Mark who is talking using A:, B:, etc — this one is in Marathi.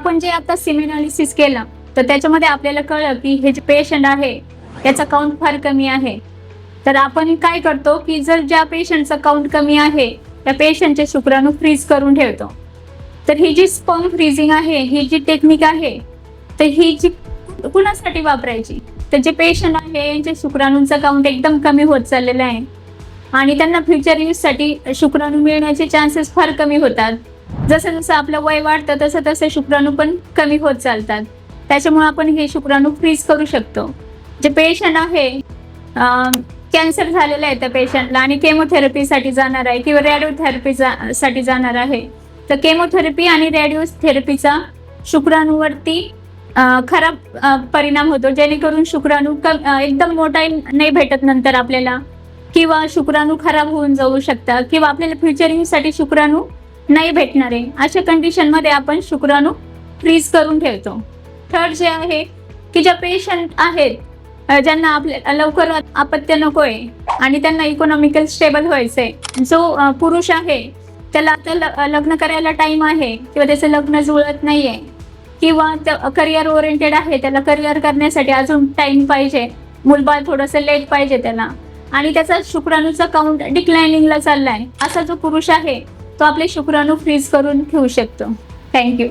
A: आपण जे आता सिमेनालिसिस केलं तर त्याच्यामध्ये आपल्याला कळलं की हे जे पेशंट आहे त्याचा काउंट फार कमी आहे. तर आपण काय करतो की जर ज्या पेशंटचा काउंट कमी आहे त्या पेशंटचे शुक्राणू फ्रीज करून ठेवतो. तर ही जी स्पम फ्रीजिंग आहे ही जी टेक्निक आहे तर ही जी कुणासाठी वापरायची? तर जे पेशंट आहे यांच्या शुक्राणूंचा काउंट एकदम कमी होत चाललेला आहे आणि त्यांना फ्युचर यूजसाठी शुक्राणू मिळण्याचे चान्सेस फार कमी होतात. जसं जसं आपलं वय वाढतं तसं तसे शुक्राणू पण कमी होत चालतात. त्याच्यामुळे आपण हे शुक्राणू फ्रीज करू शकतो. जे पेशंट आहे कॅन्सर झालेलं आहे त्या पेशंटला आणि केमोथेरपीसाठी जाणार आहे किंवा रेडिओथेरपी साठी जाणार आहे तर केमोथेरपी आणि रेडिओथेरपीचा शुक्राणूवरती खराब परिणाम होतो. जेणेकरून शुक्राणू कम एकदम मोठा नाही भेटत नंतर आपल्याला. किंवा शुक्राणू खराब होऊन जाऊ शकतात. किंवा आपल्याला फ्युचरिंगसाठी शुक्राणू नाही भेटणार. आहे अशा कंडिशनमध्ये आपण शुक्राणू फ्रीज करून ठेवतो. थर्ड जे आहे की ज्या पेशंट आहेत ज्यांना आपल्या लवकर अपत्य नको आहे आणि त्यांना इकॉनॉमिकल स्टेबल व्हायचंय. जो पुरुष आहे त्याला आता लग्न करायला टाइम आहे किंवा त्याचं लग्न जुळत नाहीये किंवा करिअर ओरिएंटेड आहे त्याला करिअर करण्यासाठी अजून टाइम पाहिजे मुलबाळ थोडंसं लेट पाहिजे त्याला. आणि त्याचा शुक्राणूचा काउंट डिक्लाइनिंगला चाललाय. असा जो पुरुष आहे तो आपले शुक्राणू फ्रीज करून ठेवू शकतो. थँक्यू